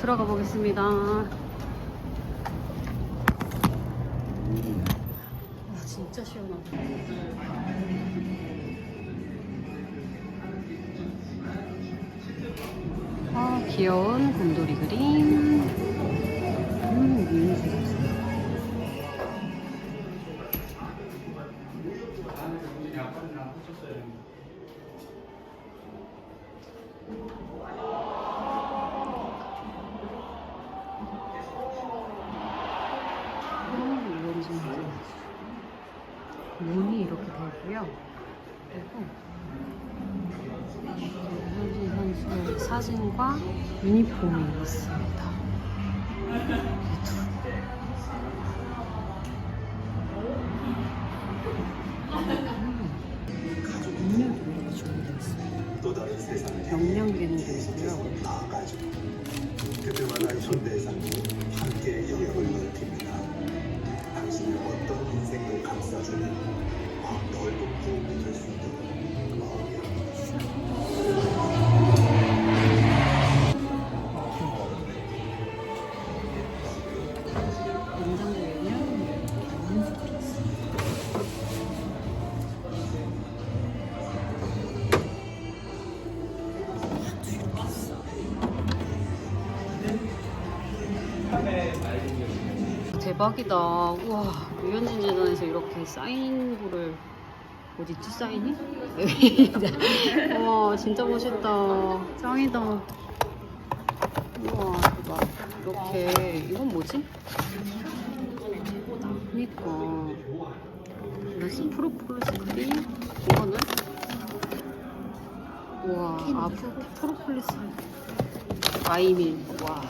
들어가 보겠습니다. 와, 진짜 시원하다. 아, 귀여운 곰돌이 그림. 음, 미니스 음, 좀 문이 이렇게 되고요. 그리고 현진 선수의 사진과 유니폼이 있습니다. 세상을 경량계는 있고요. 대박이다. 우와, 류현진 재단에서 이렇게 사인볼을 어딨지 사인이? 와, 진짜 멋있다. 짱이다. 우와, 대박. 이렇게 이건 뭐지? 그니까 레스 프로폴리스 크림 이거는 우와 아 프로, 프로폴리스 아이밀 와